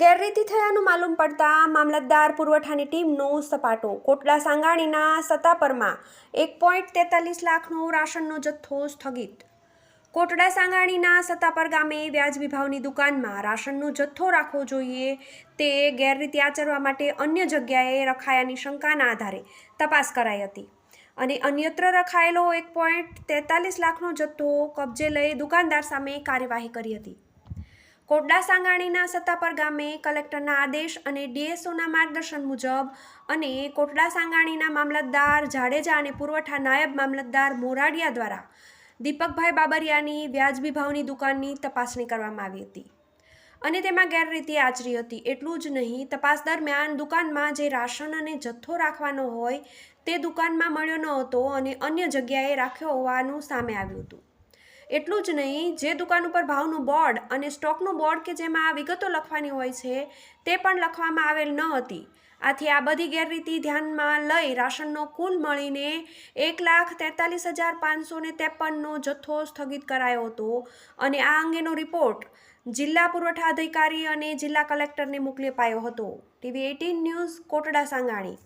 ગેરરીતિ થયાનું માલુમ પડતા મામલતદાર પુરવઠાની ટીમનો સપાટો. કોટડા સાંગાણીના સતાપરમાં એક પોઈન્ટ તેતાલીસ લાખનો રાશનનો જથ્થો સ્થગિત. કોટડા સાંગાણીના સતાપર ગામે વ્યાજબી ભાવની દુકાનમાં રાશનનો જથ્થો રાખવો જોઈએ તે ગેરરીતિ આચરવા માટે અન્ય જગ્યાએ રખાયાની શંકાના આધારે તપાસ કરાઈ હતી. અને અન્યત્ર રખાયેલો એક પોઈન્ટ તેતાલીસ લાખનો જથ્થો કબજે લઈ દુકાનદાર સામે કાર્યવાહી કરી હતી. કોટડા સાંગાણીના સત્તાપર ગામે કલેક્ટરના આદેશ અને ડીએસઓના માર્ગદર્શન મુજબ અને કોટડા સાંગાણીના મામલતદાર જાડેજા અને પુરવઠા નાયબ મામલતદાર મોરાડિયા દ્વારા દીપકભાઈ બાબરિયાની વ્યાજબી ભાવની દુકાનની તપાસણી કરવામાં આવી હતી. અને તેમાં ગેરરીતિ આચરી હતી. એટલું જ નહીં, તપાસ દરમિયાન દુકાનમાં જે રાશન અને જથ્થો રાખવાનો હોય તે દુકાનમાં મળ્યો ન હતો અને અન્ય જગ્યાએ રાખ્યો હોવાનું સામે આવ્યું હતું. એટલું જ નહીં, જે દુકાન ઉપર ભાવનું બોર્ડ અને સ્ટોકનું બોર્ડ કે જેમાં આ વિગતો લખવાની હોય છે, તે પણ લખવામાં આવેલ ન હતી. આથી આ બધી ગેરરીતિ ધ્યાનમાં લઈ રાશનનો કુલ મળીને એક લાખ તેતાલીસ હજાર પાંચસો ને ત્રેપનનો જથ્થો સ્થગિત કરાયો હતો. અને આ અંગેનો રિપોર્ટ જિલ્લા પુરવઠા અધિકારી અને જિલ્લા કલેક્ટરને મોકલી અપાયો હતો. TV eighteen news Kotda Sangani.